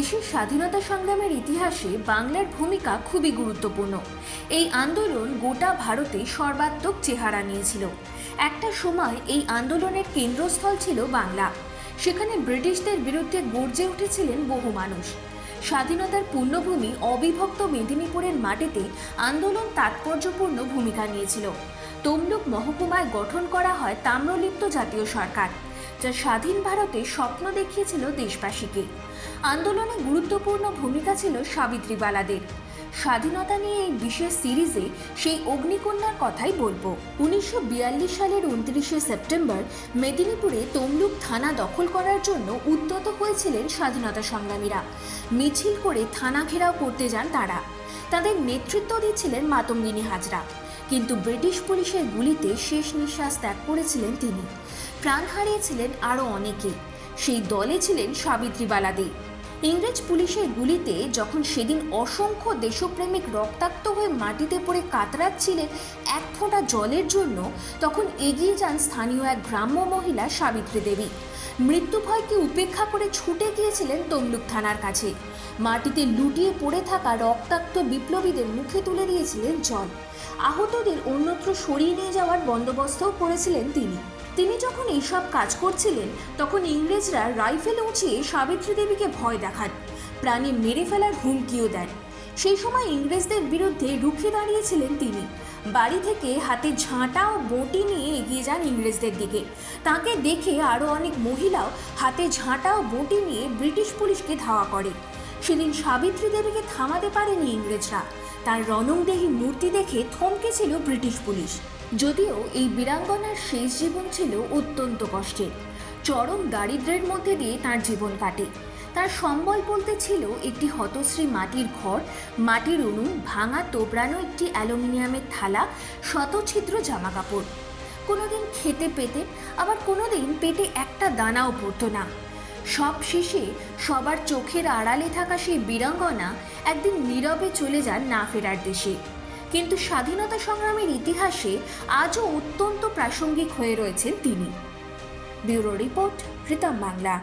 স্বাধীনতা সংগ্রামের ইতিহাসে বাংলার ভূমিকা খুবই গুরুত্বপূর্ণ। এই আন্দোলন গোটা ভারতে সর্বাত্মক চেহারা নিয়েছিল। একটা সময় এই আন্দোলনের কেন্দ্রস্থল ছিল বাংলা। সেখানে ব্রিটিশদের বিরুদ্ধে গর্জে উঠেছিলেন বহু মানুষ। স্বাধীনতার পূর্ণভূমি অবিভক্ত মেদিনীপুরের মাটিতে আন্দোলন তাৎপর্যপূর্ণ ভূমিকা নিয়েছিল। তমলুক মহকুমায় গঠন করা হয় তাম্রলিপ্ত জাতীয় সরকার, যা স্বাধীন ভারতে স্বপ্ন দেখিয়েছিল দেশবাসীকে। আন্দোলনে গুরুত্বপূর্ণ ভূমিকা ছিল সাবিত্রী বালাদের। স্বাধীনতা নিয়ে এই বিশেষ সিরিজে সেই অগ্নিকন্যার কথাই বলব। উনিশশো বিয়াল্লিশ সালের উনত্রিশে সেপ্টেম্বর মেদিনীপুরে তমলুক থানা দখল করার জন্য উদ্যত হয়েছিলেন স্বাধীনতা সংগ্রামীরা। মিছিল করে থানা ঘেরাও করতে যান তারা। তাদের নেতৃত্ব দিচ্ছিলেন মাতঙ্গিনী হাজরা। কিন্তু ব্রিটিশ পুলিশের গুলিতে শেষ নিঃশ্বাস ত্যাগ করেছিলেন তিনি। প্রাণ হারিয়েছিলেন আরও অনেকে। সেই দলে ছিলেন সাবিত্রী বালাদে। ইংরেজ পুলিশের গুলিতে যখন সেদিন অসংখ্য দেশপ্রেমিক রক্তাক্ত হয়ে মাটিতে পড়ে কাতরাচ্ছিলেন এক ফোঁটা জলের জন্য, তখন এগিয়ে যান স্থানীয় এক গ্রাম্য মহিলা সাবিত্রী দেবী। মৃত্যু ভয়কে উপেক্ষা করে ছুটে গিয়েছিলেন তমলুক থানার কাছে। মাটিতে লুটিয়ে পড়ে থাকা রক্তাক্ত বিপ্লবীদের মুখে তুলে দিয়েছিলেন জল। আহতদের অন্যত্র সরিয়ে নিয়ে যাওয়ার বন্দোবস্তও করেছিলেন তিনি। তিনি যখন এইসব কাজ করছিলেন, তখন ইংরেজরা রাইফেল উঁচিয়ে সাবিত্রী দেবীকে ভয় দেখান। প্রাণে মেরে ফেলার হুমকিও দেন। সেই সময় ইংরেজদের বিরুদ্ধে রুখে দাঁড়িয়েছিলেন তিনি। বাড়ি থেকে হাতে ঝাঁটা ও বঁটি নিয়ে এগিয়ে যান ইংরেজদের দিকে। তাকে দেখে আরও অনেক মহিলাও হাতে ঝাঁটা ও বঁটি নিয়ে ব্রিটিশ পুলিশকে ধাওয়া করে। সেদিন সাবিত্রী দেবীকে থামাতে পারেনি ইংরেজরা। তার রণংদেহী মূর্তি দেখে থমকেছিল ব্রিটিশ পুলিশ। যদিও এই বীরাঙ্গনার শেষ জীবন ছিল অত্যন্ত কষ্টের। চরম দারিদ্র্যের মধ্যে দিয়ে তার জীবন কাটে। তার সম্বল বলতে ছিল একটি হতশ্রী মাটির ঘর, মাটির উনুন, ভাঙা তোবড়ানো একটি অ্যালুমিনিয়ামের থালা, শতছিদ্র জামা কাপড় কোনোদিন খেতে পেতে, আবার কোনোদিন পেটে একটা দানাও পড়তো না। সব শেষে সবার চোখের আড়ালে থাকা সেই বীরাঙ্গনা একদিন নীরবে চলে যান না ফেরার দেশে। কিন্তু স্বাধীনতা সংগ্রামের ইতিহাসে আজও অত্যন্ত প্রাসঙ্গিক হয়ে রয়েছেন তিনি। Bureau report Ritam Bangla.